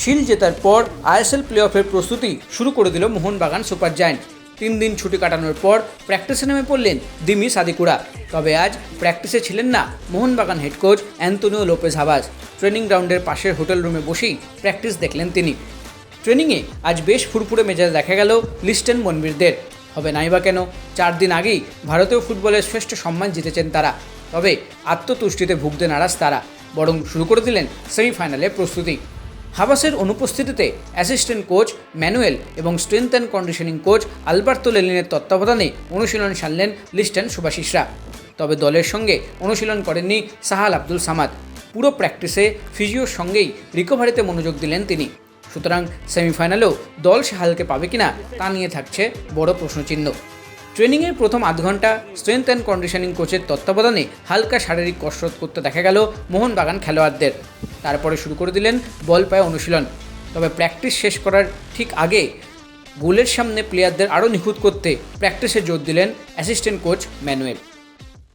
শিল জেতার পর আইএসএল প্লে অফের প্রস্তুতি শুরু করে দিল মোহনবাগান সুপার জায়ান্ট। তিন দিন ছুটি কাটানোর পর প্র্যাকটিসে নেমে পড়লেন দিমি সাদিকুড়া তবে আজ প্র্যাকটিসে ছিলেন না Mohun Bagan head coach Antonio Lopez Habas. Training গ্রাউন্ডের পাশের হোটেল রুমে বসেই প্র্যাকটিস দেখলেন তিনি। ট্রেনিংয়ে আজ বেশ ফুরফুরে মেজাজ দেখা গেল লিস্টেন মনবীরদের। হবে নাই বা কেন? চার দিন আগেই ভারতীয় ফুটবলের শ্রেষ্ঠ সম্মান জিতেছেন তারা। তবে আত্মতুষ্টিতে ভুগতে নারাজ তারা। বরং শুরু করে দিলেন সেমিফাইনালে প্রস্তুতি। হাবাসের অনুপস্থিতিতে অ্যাসিস্ট্যান্ট কোচ ম্যানুয়েল এবং strength and conditioning coach Alberto লেলিনের তত্ত্বাবধানে অনুশীলন সারলেন লিস্টেন সুভাশিসরা। তবে দলের সঙ্গে অনুশীলন করেননি সাহাল আব্দুল সামাদ। পুরো প্র্যাকটিসে ফিজিওর সঙ্গেই রিকভারিতে মনোযোগ দিলেন তিনি। সুতরাং সেমিফাইনালেও দল সাহালকে পাবে কিনা তা নিয়ে থাকছে বড় প্রশ্নচিহ্ন। ট্রেনিংয়ের প্রথম আধ ঘণ্টা স্ট্রেংথ অ্যান্ড কন্ডিশনিং কোচের তত্ত্বাবধানে হালকা শারীরিক কসরত করতে দেখা গেল মোহনবাগান খেলোয়াড়দের। তারপরে শুরু করে দিলেন বল পায়ে অনুশীলন। তবে প্র্যাকটিস শেষ করার ঠিক আগে গোলের সামনে প্লেয়ারদের আরও নিখুঁত করতে প্র্যাকটিসে জোর দিলেন অ্যাসিস্ট্যান্ট কোচ ম্যানুয়েল